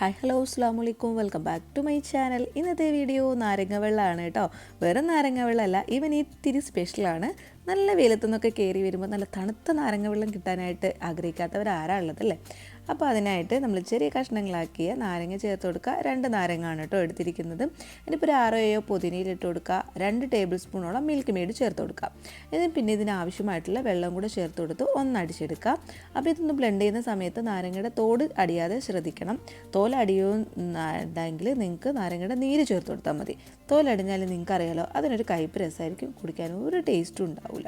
Hi hello അസ്സാം വലൈക്കും welcome back to my channel ഇന്നത്തെ വീഡിയോ നാരങ്ങ വെള്ളമാണ് കേട്ടോ. വെറും നാരങ്ങ വെള്ളമല്ല ഈവൻ ഇത്തിരി സ്പെഷ്യലാണ് നല്ല വെയിലത്തു നിന്നൊക്കെ കയറി വരുമ്പോൾ നല്ല തണുത്ത നാരങ്ങ വെള്ളം കിട്ടാനായിട്ട് ആഗ്രഹിക്കാത്തവർ ആരാ ഉള്ളതല്ലേ അപ്പോൾ അതിനായിട്ട് നമ്മൾ ചെറിയ കഷ്ണങ്ങളാക്കിയ നാരങ്ങ ചേർത്ത് കൊടുക്കുക. രണ്ട് നാരങ്ങയാണ് കേട്ടോ എടുത്തിരിക്കുന്നത്. ഇനിയിപ്പോൾ ഒരു ആറോ ഏഴോ പുതിനയിലിട്ട് കൊടുക്കുക. രണ്ട് ടേബിൾ സ്പൂണോളം മിൽക്ക് മെയ്ഡ് ചേർത്ത് കൊടുക്കുക. ഇനി പിന്നെ ഇതിന് ആവശ്യമായിട്ടുള്ള വെള്ളം കൂടെ ചേർത്ത് കൊടുത്ത് ഒന്നടിച്ചെടുക്കുക അപ്പോൾ ഇതൊന്ന് ബ്ലെൻഡ് ചെയ്യുന്ന സമയത്ത് നാരങ്ങയുടെ തോട് അടിയാതെ ശ്രദ്ധിക്കണം. തോലടിയോ ഉണ്ടെങ്കിൽ നിങ്ങൾക്ക് നാരങ്ങയുടെ നീര് ചേർത്ത് കൊടുത്താൽ മതി. തോലടിഞ്ഞാൽ നിങ്ങൾക്കറിയാലോ അതിനൊരു കയ്പ് രസമായിരിക്കും കുടിക്കാൻ ഒരു ടേസ്റ്റും ഉണ്ടാവില്ല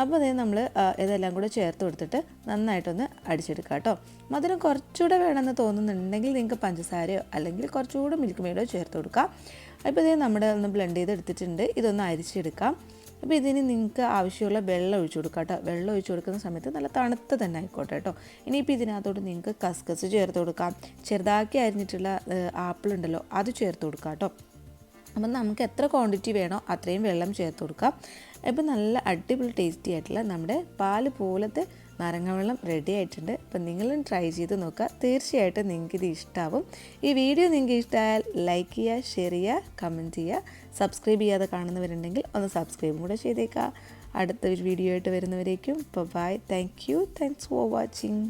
അപ്പോൾ അതേ നമ്മൾ ഇതെല്ലാം കൂടെ ചേർത്ത് കൊടുത്തിട്ട് നന്നായിട്ടൊന്ന് അടിച്ചെടുക്കുക കേട്ടോ. മധുരം കുറച്ചുകൂടെ വേണമെന്ന് തോന്നുന്നുണ്ടെങ്കിൽ നിങ്ങൾക്ക് പഞ്ചസാരയോ അല്ലെങ്കിൽ കുറച്ചുകൂടെ മിൽക്ക് മെയ്ഡോ ചേർത്ത് കൊടുക്കാം. അപ്പോൾ ഇതേ നമ്മുടെ ഒന്ന് ബ്ലെൻഡ് ചെയ്ത് എടുത്തിട്ടുണ്ട് ഇതൊന്ന് അരിച്ചെടുക്കാം. അപ്പോൾ ഇതിന് നിങ്ങൾക്ക് ആവശ്യമുള്ള വെള്ളം ഒഴിച്ചു കൊടുക്കാം കേട്ടോ. വെള്ളം ഒഴിച്ചു കൊടുക്കുന്ന സമയത്ത് നല്ല തണുത്ത തന്നെ ആയിക്കോട്ടെ കേട്ടോ. ഇനിയിപ്പോൾ ഇതിനകത്തോട്ട് നിങ്ങൾക്ക് കസ്കസ് ചേർത്ത് കൊടുക്കാം. ചെറുതാക്കി അരിഞ്ഞിട്ടുള്ള ആപ്പിൾ ഉണ്ടല്ലോ അത് ചേർത്ത് കൊടുക്കാം കേട്ടോ. അപ്പം നമുക്ക് എത്ര ക്വാണ്ടിറ്റി വേണോ അത്രയും വെള്ളം ചേർത്ത് കൊടുക്കാം. ഇപ്പം നല്ല അടിപൊളി ടേസ്റ്റി ആയിട്ടുള്ള നമ്മുടെ പാൽ പോലത്തെ നാരങ്ങ വെള്ളം റെഡി ആയിട്ടുണ്ട്. അപ്പം നിങ്ങളും ട്രൈ ചെയ്ത് നോക്കുക. തീർച്ചയായിട്ടും നിങ്ങൾക്ക് ഇത് ഇഷ്ടമാവും ഈ വീഡിയോ നിങ്ങൾക്ക് ഇഷ്ടമായാൽ ലൈക്ക് ചെയ്യുക ഷെയർ ചെയ്യുക കമന്റ് ചെയ്യുക. സബ്സ്ക്രൈബ് ചെയ്യാതെ കാണുന്നവരുണ്ടെങ്കിൽ ഒന്ന് സബ്സ്ക്രൈബും കൂടെ ചെയ്തേക്കുക. അടുത്ത ഒരു വീഡിയോ ആയിട്ട് വരുന്നവരേക്കും. Bye thank you thanks for watching